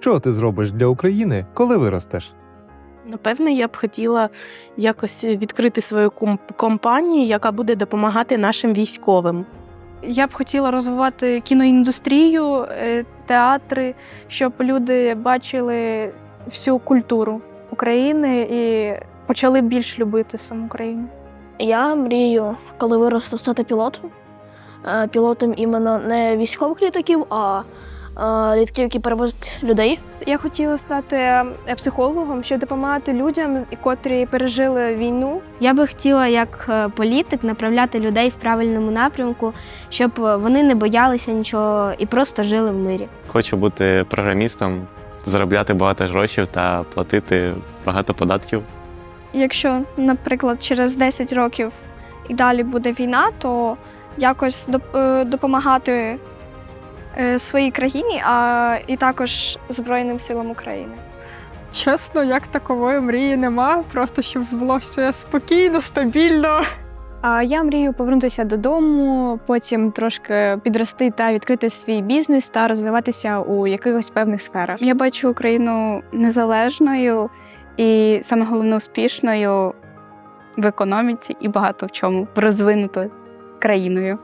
Що ти зробиш для України, коли виростеш? Напевне, я б хотіла якось відкрити свою компанію, яка буде допомагати нашим військовим. Я б хотіла розвивати кіноіндустрію, е, театри, щоб люди бачили всю культуру України і почали більш любити саму країну. Я мрію, коли виросту стати пілотом. Е, Пілотом іменно не військових літаків, а літаків, які перевозять людей. Я хотіла стати е, психологом, щоб допомагати людям, котрі пережили війну. Я би хотіла як е, політик направляти людей в правильному напрямку, щоб е, вони не боялися нічого і просто жили в мирі. Хочу бути програмістом, заробляти багато грошей та платити багато податків. Якщо, наприклад, через 10 років і далі буде війна, то якось доп- допомагати своїй країні, а і також Збройним силам України. Чесно, як такової мрії нема, просто щоб було все спокійно, стабільно. А я мрію повернутися додому, потім трошки підрости та відкрити свій бізнес та розвиватися у якихось певних сферах. Я бачу Україну незалежною і саме головне успішною в економіці і багато в чому розвинутою країною.